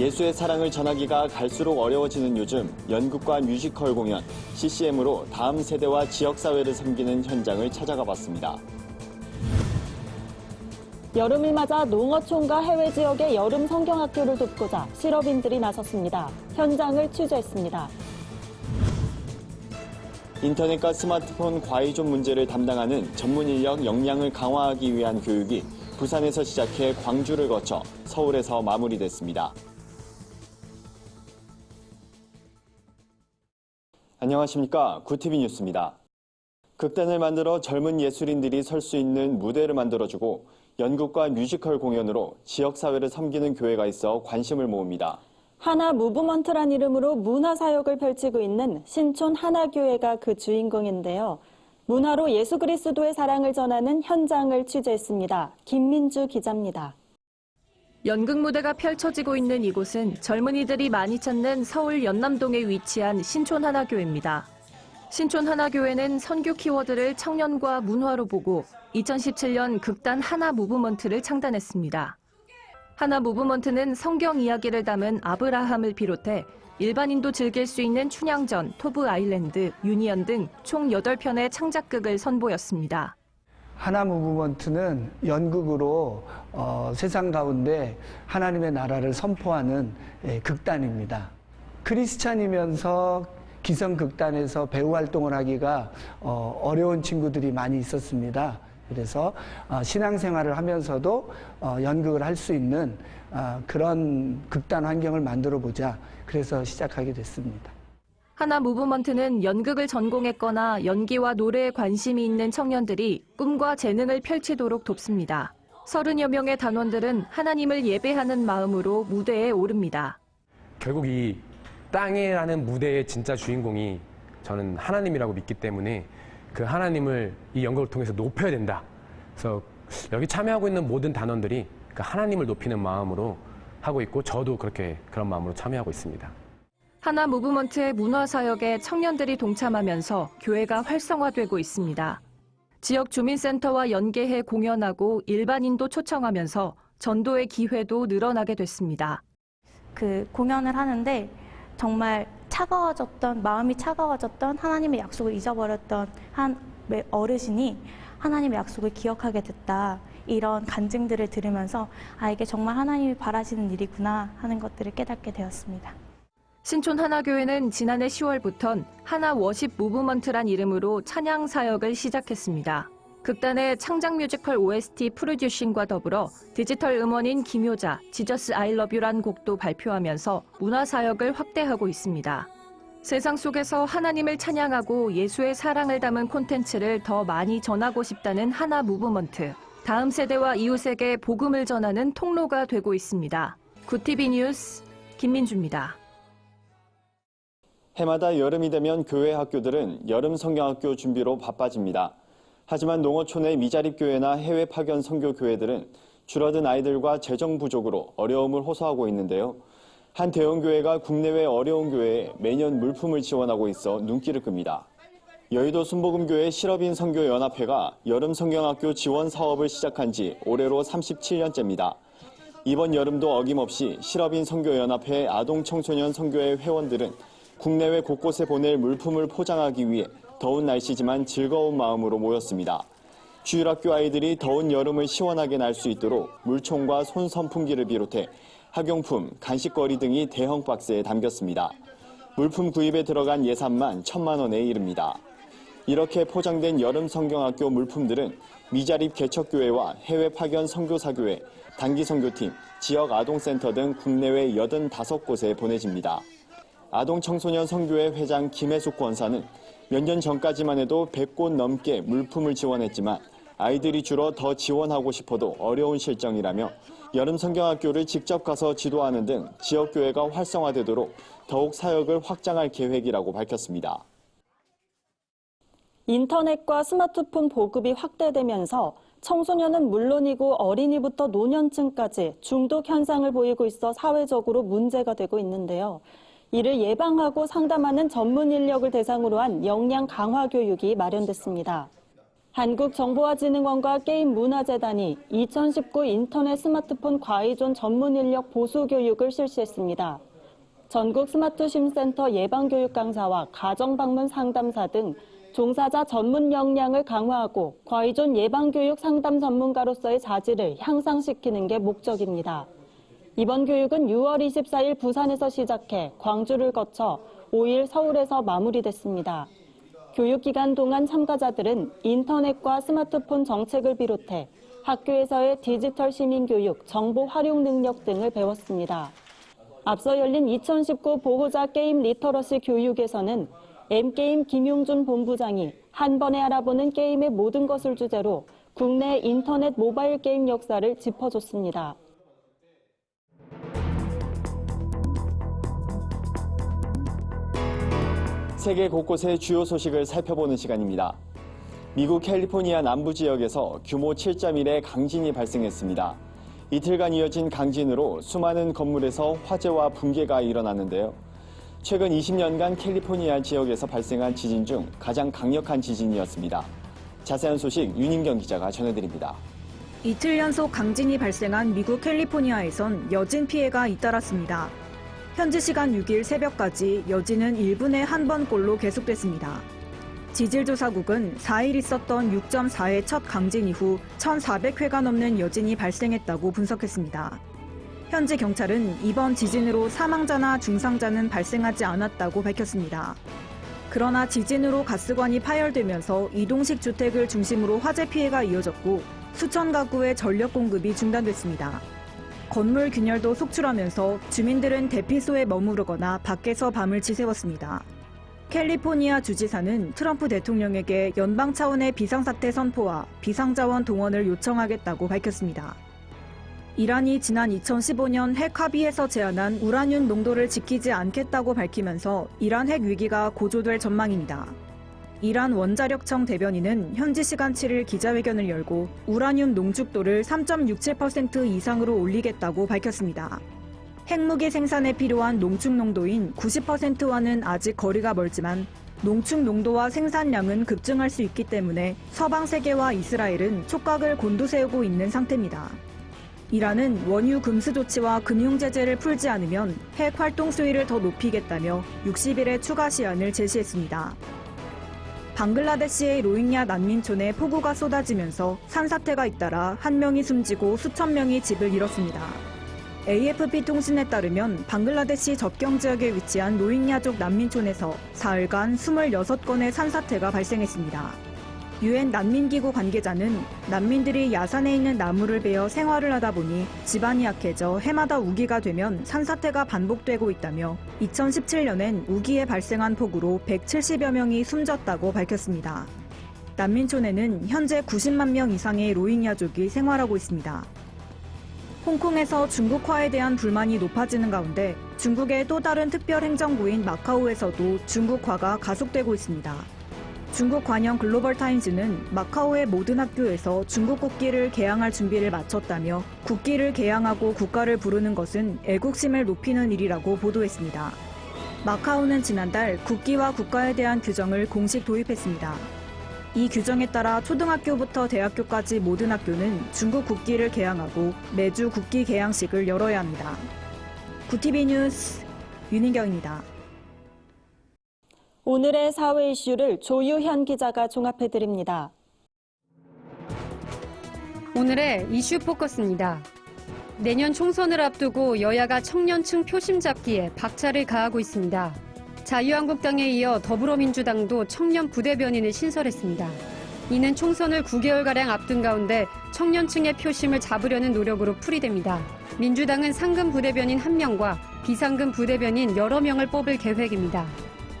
예수의 사랑을 전하기가 갈수록 어려워지는 요즘 연극과 뮤지컬 공연, CCM으로 다음 세대와 지역사회를 섬기는 현장을 찾아가 봤습니다. 여름을 맞아 농어촌과 해외 지역의 여름 성경학교를 돕고자 실업인들이 나섰습니다. 현장을 취재했습니다. 인터넷과 스마트폰 과의존 문제를 담당하는 전문 인력 역량을 강화하기 위한 교육이 부산에서 시작해 광주를 거쳐 서울에서 마무리됐습니다. 안녕하십니까. 구티비 뉴스입니다. 극단을 만들어 젊은 예술인들이 설 수 있는 무대를 만들어주고 연극과 뮤지컬 공연으로 지역사회를 섬기는 교회가 있어 관심을 모읍니다. 하나 무브먼트란 이름으로 문화 사역을 펼치고 있는 신촌 하나교회가 그 주인공인데요. 문화로 예수 그리스도의 사랑을 전하는 현장을 취재했습니다. 김민주 기자입니다. 연극 무대가 펼쳐지고 있는 이곳은 젊은이들이 많이 찾는 서울 연남동에 위치한 신촌 하나교회입니다. 신촌 하나교회는 선교 키워드를 청년과 문화로 보고 2017년 극단 하나 무브먼트를 창단했습니다. 하나 무브먼트는 성경 이야기를 담은 아브라함을 비롯해 일반인도 즐길 수 있는 춘향전, 토브 아일랜드, 유니언 등 총 8편의 창작극을 선보였습니다. 하나 무브먼트는 연극으로 어, 세상 가운데 하나님의 나라를 선포하는 예, 극단입니다. 크리스찬이면서 기성 극단에서 배우 활동을 하기가 어, 어려운 친구들이 많이 있었습니다. 그래서 어, 신앙생활을 하면서도 어, 연극을 할 수 있는 어, 그런 극단 환경을 만들어 보자. 그래서 시작하게 됐습니다. 하나 무브먼트는 연극을 전공했거나 연기와 노래에 관심이 있는 청년들이 꿈과 재능을 펼치도록 돕습니다. 30여 명의 단원들은 하나님을 예배하는 마음으로 무대에 오릅니다. 결국 이 땅이라는 무대의 진짜 주인공이 저는 하나님이라고 믿기 때문에 그 하나님을 이 연극을 통해서 높여야 된다. 그래서 여기 참여하고 있는 모든 단원들이 그 하나님을 높이는 마음으로 하고 있고 저도 그렇게 그런 마음으로 참여하고 있습니다. 하나 무브먼트의 문화 사역에 청년들이 동참하면서 교회가 활성화되고 있습니다. 지역 주민센터와 연계해 공연하고 일반인도 초청하면서 전도의 기회도 늘어나게 됐습니다. 그 공연을 하는데 정말 차가워졌던 마음이 차가워졌던 하나님의 약속을 잊어버렸던 한 어르신이 하나님의 약속을 기억하게 됐다 이런 간증들을 들으면서 아 이게 정말 하나님이 바라시는 일이구나 하는 것들을 깨닫게 되었습니다. 신촌 하나교회는 지난해 10월부턴 하나 워십 무브먼트란 이름으로 찬양 사역을 시작했습니다. 극단의 창작 뮤지컬 OST 프로듀싱과 더불어 디지털 음원인 김효자, 지저스 아이 러뷰란 곡도 발표하면서 문화 사역을 확대하고 있습니다. 세상 속에서 하나님을 찬양하고 예수의 사랑을 담은 콘텐츠를 더 많이 전하고 싶다는 하나 무브먼트. 다음 세대와 이웃에게 복음을 전하는 통로가 되고 있습니다. 구티비 뉴스 김민주입니다. 해마다 여름이 되면 교회 학교들은 여름 성경학교 준비로 바빠집니다. 하지만 농어촌의 미자립 교회나 해외 파견 선교 교회들은 줄어든 아이들과 재정 부족으로 어려움을 호소하고 있는데요. 한 대형 교회가 국내외 어려운 교회에 매년 물품을 지원하고 있어 눈길을 끕니다. 여의도 순복음교회 실업인 선교 연합회가 여름 성경학교 지원 사업을 시작한 지 올해로 37년째입니다. 이번 여름도 어김없이 실업인 선교 연합회 아동 청소년 선교회 회원들은 국내외 곳곳에 보낼 물품을 포장하기 위해 더운 날씨지만 즐거운 마음으로 모였습니다. 주일학교 아이들이 더운 여름을 시원하게 날 수 있도록 물총과 손 선풍기를 비롯해 학용품, 간식거리 등이 대형 박스에 담겼습니다. 물품 구입에 들어간 예산만 천만 원에 이릅니다. 이렇게 포장된 여름 성경학교 물품들은 미자립 개척교회와 해외 파견 선교사교회, 단기 선교팀, 지역 아동센터 등 국내외 85곳에 보내집니다. 아동 청소년 선교회 회장 김혜숙 권사는 몇 년 전까지만 해도 100곳 넘게 물품을 지원했지만 아이들이 줄어 더 지원하고 싶어도 어려운 실정이라며 여름 성경학교를 직접 가서 지도하는 등 지역교회가 활성화되도록 더욱 사역을 확장할 계획이라고 밝혔습니다. 인터넷과 스마트폰 보급이 확대되면서 청소년은 물론이고 어린이부터 노년층까지 중독 현상을 보이고 있어 사회적으로 문제가 되고 있는데요. 이를 예방하고 상담하는 전문 인력을 대상으로 한 역량 강화 교육이 마련됐습니다. 한국정보화진흥원과 게임문화재단이 2019 인터넷 스마트폰 과의존 전문 인력 보수 교육을 실시했습니다. 전국 스마트 심센터 예방 교육 강사와 가정 방문 상담사 등 종사자 전문 역량을 강화하고 과의존 예방 교육 상담 전문가로서의 자질을 향상시키는 게 목적입니다. 이번 교육은 6월 24일 부산에서 시작해 광주를 거쳐 5일 서울에서 마무리됐습니다. 교육 기간 동안 참가자들은 인터넷과 스마트폰 정책을 비롯해 학교에서의 디지털 시민교육, 정보 활용 능력 등을 배웠습니다. 앞서 열린 2019 보호자 게임 리터러시 교육에서는 M게임 김용준 본부장이 한 번에 알아보는 게임의 모든 것을 주제로 국내 인터넷 모바일 게임 역사를 짚어줬습니다. 세계 곳곳의 주요 소식을 살펴보는 시간입니다. 미국 캘리포니아 남부 지역에서 규모 7.1의 강진이 발생했습니다. 이틀간 이어진 강진으로 수많은 건물에서 화재와 붕괴가 일어났는데요. 최근 20년간 캘리포니아 지역에서 발생한 지진 중 가장 강력한 지진이었습니다. 자세한 소식 윤인경 기자가 전해드립니다. 이틀 연속 강진이 발생한 미국 캘리포니아에선 여진 피해가 잇따랐습니다. 현지 시간 6일 새벽까지 여진은 1분에 한 번꼴로 계속됐습니다. 지질조사국은 4일 있었던 6.4의 첫 강진 이후 1,400회가 넘는 여진이 발생했다고 분석했습니다. 현지 경찰은 이번 지진으로 사망자나 중상자는 발생하지 않았다고 밝혔습니다. 그러나 지진으로 가스관이 파열되면서 이동식 주택을 중심으로 화재 피해가 이어졌고 수천 가구의 전력 공급이 중단됐습니다. 건물 균열도 속출하면서 주민들은 대피소에 머무르거나 밖에서 밤을 지새웠습니다. 캘리포니아 주지사는 트럼프 대통령에게 연방 차원의 비상사태 선포와 비상자원 동원을 요청하겠다고 밝혔습니다. 이란이 지난 2015년 핵 합의에서 제안한 우라늄 농도를 지키지 않겠다고 밝히면서 이란 핵 위기가 고조될 전망입니다. 이란 원자력청 대변인은 현지 시간 7일 기자회견을 열고 우라늄 농축도를 3.67% 이상으로 올리겠다고 밝혔습니다. 핵무기 생산에 필요한 농축 농도인 90%와는 아직 거리가 멀지만 농축 농도와 생산량은 급증할 수 있기 때문에 서방 세계와 이스라엘은 촉각을 곤두세우고 있는 상태입니다. 이란은 원유 금수 조치와 금융 제재를 풀지 않으면 핵 활동 수위를 더 높이겠다며 60일의 추가 시한을 제시했습니다. 방글라데시의 로힝야 난민촌에 폭우가 쏟아지면서 산사태가 잇따라 한 명이 숨지고 수천 명이 집을 잃었습니다. AFP 통신에 따르면 방글라데시 접경 지역에 위치한 로힝야족 난민촌에서 사흘간 26건의 산사태가 발생했습니다. 유엔 난민기구 관계자는 난민들이 야산에 있는 나무를 베어 생활을 하다 보니 집안이 약해져 해마다 우기가 되면 산사태가 반복되고 있다며 2017년엔 우기에 발생한 폭우로 170여 명이 숨졌다고 밝혔습니다. 난민촌에는 현재 90만 명 이상의 로힝야족이 생활하고 있습니다. 홍콩에서 중국화에 대한 불만이 높아지는 가운데 중국의 또 다른 특별 행정구인 마카오에서도 중국화가 가속되고 있습니다. 중국 관영 글로벌 타임즈는 마카오의 모든 학교에서 중국 국기를 개양할 준비를 마쳤다며 국기를 개양하고 국가를 부르는 것은 애국심을 높이는 일이라고 보도했습니다. 마카오는 지난달 국기와 국가에 대한 규정을 공식 도입했습니다. 이 규정에 따라 초등학교부터 대학교까지 모든 학교는 중국 국기를 개양하고 매주 국기 개양식을 열어야 합니다. 구티비 뉴스 윤인경입니다. 오늘의 사회 이슈를 조유현 기자가 종합해드립니다. 오늘의 이슈 포커스입니다. 내년 총선을 앞두고 여야가 청년층 표심 잡기에 박차를 가하고 있습니다. 자유한국당에 이어 더불어민주당도 청년 부대변인을 신설했습니다. 이는 총선을 9개월가량 앞둔 가운데 청년층의 표심을 잡으려는 노력으로 풀이됩니다. 민주당은 상금 부대변인 1명과 비상금 부대변인 여러 명을 뽑을 계획입니다.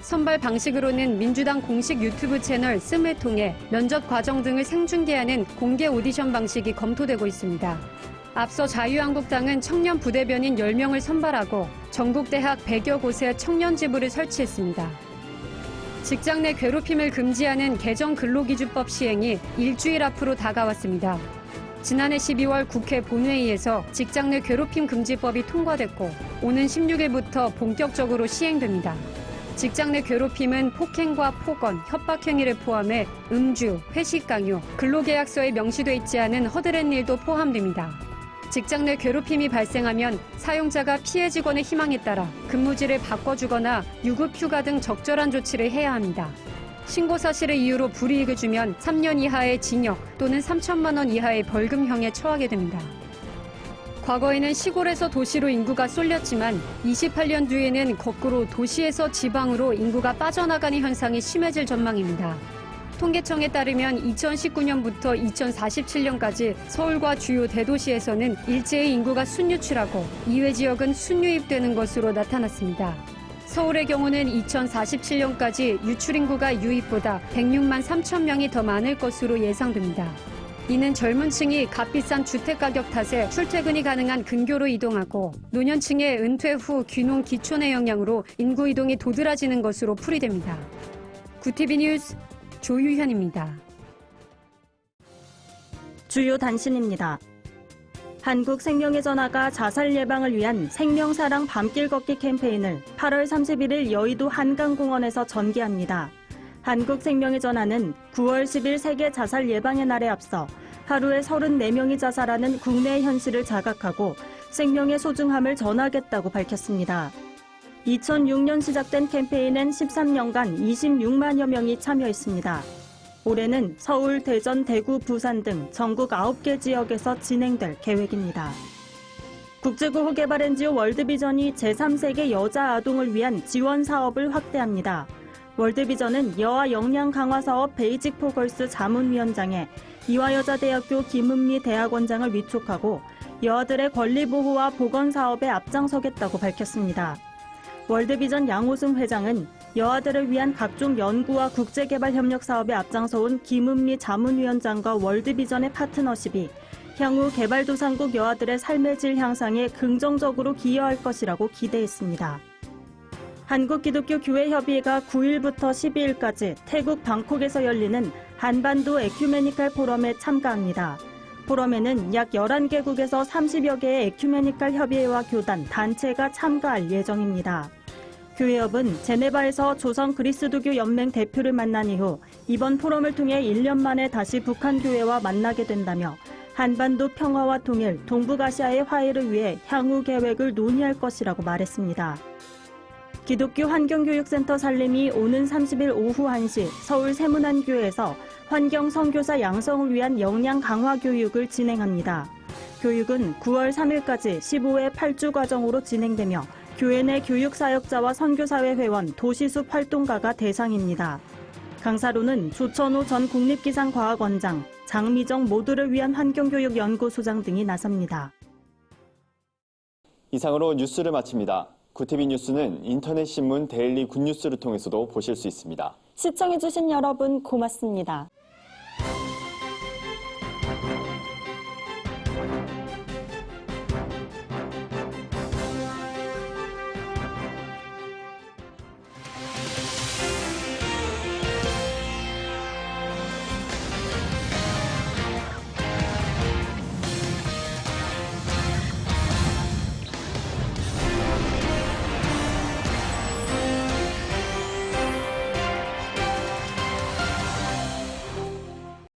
선발 방식으로는 민주당 공식 유튜브 채널 씀을 통해 면접 과정 등을 생중계하는 공개 오디션 방식이 검토되고 있습니다. 앞서 자유한국당은 청년 부대변인 10명을 선발하고 전국대학 100여 곳에 청년 지부를 설치했습니다. 직장 내 괴롭힘을 금지하는 개정 근로기준법 시행이 일주일 앞으로 다가왔습니다. 지난해 12월 국회 본회의에서 직장 내 괴롭힘 금지법이 통과됐고 오는 16일부터 본격적으로 시행됩니다. 직장 내 괴롭힘은 폭행과 폭언, 협박 행위를 포함해 음주, 회식 강요, 근로계약서에 명시돼 있지 않은 허드렛 일도 포함됩니다. 직장 내 괴롭힘이 발생하면 사용자가 피해 직원의 희망에 따라 근무지를 바꿔주거나 유급 휴가 등 적절한 조치를 해야 합니다. 신고 사실을 이유로 불이익을 주면 3년 이하의 징역 또는 3천만 원 이하의 벌금형에 처하게 됩니다. 과거에는 시골에서 도시로 인구가 쏠렸지만 28년 뒤에는 거꾸로 도시에서 지방으로 인구가 빠져나가는 현상이 심해질 전망입니다. 통계청에 따르면 2019년부터 2047년까지 서울과 주요 대도시에서는 일제히 인구가 순유출하고 이외 지역은 순유입되는 것으로 나타났습니다. 서울의 경우는 2047년까지 유출 인구가 유입보다 106만 3천 명이 더 많을 것으로 예상됩니다. 이는 젊은 층이 값비싼 주택 가격 탓에 출퇴근이 가능한 근교로 이동하고 노년층의 은퇴 후 귀농 기촌의 영향으로 인구 이동이 도드라지는 것으로 풀이됩니다. 구티비 뉴스 조유현입니다. 주요 단신입니다. 한국생명의 전화가 자살 예방을 위한 생명사랑 밤길 걷기 캠페인을 8월 31일 여의도 한강공원에서 전개합니다. 한국생명의 전화는 9월 10일 세계 자살 예방의 날에 앞서 하루에 34명이 자살하는 국내의 현실을 자각하고 생명의 소중함을 전하겠다고 밝혔습니다. 2006년 시작된 캠페인엔 13년간 26만여 명이 참여했습니다. 올해는 서울, 대전, 대구, 부산 등 전국 9개 지역에서 진행될 계획입니다. 국제구호 개발 NGO 월드비전이 제3세계 여자 아동을 위한 지원 사업을 확대합니다. 월드비전은 여아 역량 강화 사업 베이직 포걸스 자문위원장에 이화여자대학교 김은미 대학원장을 위촉하고 여아들의 권리 보호와 보건 사업에 앞장서겠다고 밝혔습니다. 월드비전 양호승 회장은 여아들을 위한 각종 연구와 국제개발 협력 사업에 앞장서온 김은미 자문위원장과 월드비전의 파트너십이 향후 개발도상국 여아들의 삶의 질 향상에 긍정적으로 기여할 것이라고 기대했습니다. 한국기독교교회협의회가 9일부터 12일까지 태국 방콕에서 열리는 한반도 에큐메니칼 포럼에 참가합니다. 포럼에는 약 11개국에서 30여 개의 에큐메니칼 협의회와 교단, 단체가 참가할 예정입니다. 교회협은 제네바에서 조선 그리스도교 연맹 대표를 만난 이후 이번 포럼을 통해 1년 만에 다시 북한 교회와 만나게 된다며 한반도 평화와 통일, 동북아시아의 화해를 위해 향후 계획을 논의할 것이라고 말했습니다. 기독교 환경교육센터 살림이 오는 30일 오후 1시 서울 세문안교회에서 환경 선교사 양성을 위한 역량 강화 교육을 진행합니다. 교육은 9월 3일까지 15회 8주 과정으로 진행되며 교회 내 교육 사역자와 선교사회 회원, 도시숲 활동가가 대상입니다. 강사로는 조천호 전 국립기상과학원장, 장미정 모두를 위한 환경교육연구소장 등이 나섭니다. 이상으로 뉴스를 마칩니다. 구티비 뉴스는 인터넷 신문 데일리 굿뉴스를 통해서도 보실 수 있습니다. 시청해주신 여러분 고맙습니다.